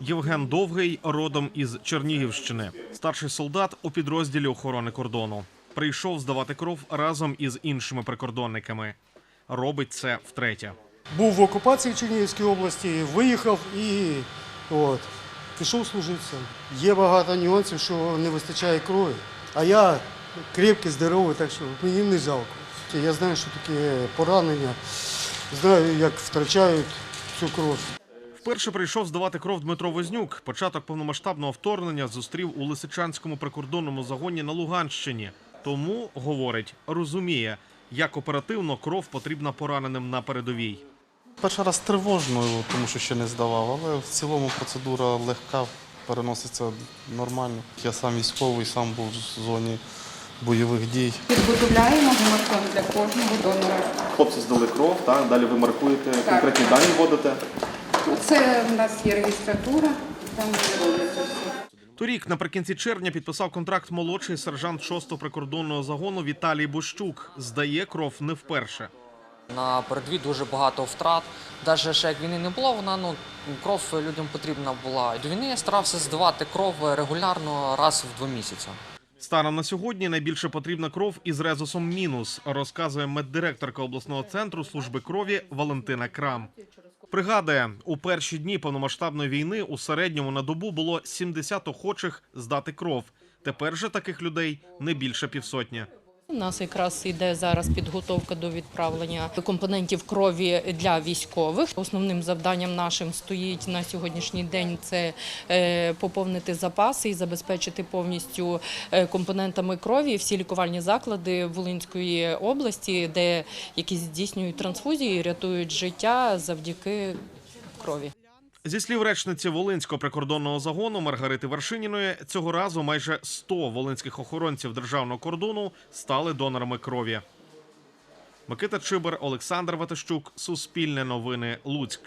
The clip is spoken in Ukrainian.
Євген Довгий родом із Чернігівщини, старший солдат у підрозділі охорони кордону. Прийшов здавати кров разом із іншими прикордонниками. Робить це втретє. Був в окупації Чернігівській області, виїхав і от, пішов служити сам. Є багато нюансів, що не вистачає крові. А я крепкий, здоровий, так що мені не жалко. Я знаю, що таке поранення, знаю, як втрачають цю кров. Вперше прийшов здавати кров Дмитро Вознюк. Початок повномасштабного вторгнення зустрів у Лисичанському прикордонному загоні на Луганщині. Тому говорить, розуміє, як оперативно кров потрібна пораненим на передовій. Перший раз тривожно, тому що ще не здавав, але в цілому процедура легка, переноситься нормально. Я сам військовий, сам був в зоні бойових дій. Підготовляємо гематом для кожного донора. Хлопці здали кров, так? далі ви маркуєте, конкретні дані вводите. Це в нас є регістратура, там вони робляться все. Торік, наприкінці червня, підписав контракт молодший сержант 6-го прикордонного загону Віталій Бощук. Здає кров не вперше. На передовій дуже багато втрат. Навіть ще як війни не було, вона ну кров людям потрібна була. І до війни я старався здавати кров регулярно раз в два місяці. Станом на сьогодні найбільше потрібна кров із резусом мінус, розказує меддиректорка обласного центру служби крові Валентина Крам. Пригадує, у перші дні повномасштабної війни у середньому на добу було 70 охочих здати кров. Тепер же таких людей не більше півсотні. У нас якраз йде зараз підготовка до відправлення компонентів крові для військових. Основним завданням нашим стоїть на сьогоднішній день це е, поповнити запаси і забезпечити повністю е, компонентами крові всі лікувальні заклади Волинської області, де які здійснюють трансфузії, і рятують життя завдяки крові. Зі слів речниці Волинського прикордонного загону Маргарити Вершиніної, цього разу майже 100 волинських охоронців державного кордону стали донорами крові. Микита Чибер, Олександр Ватищук, Суспільне новини, Луцьк.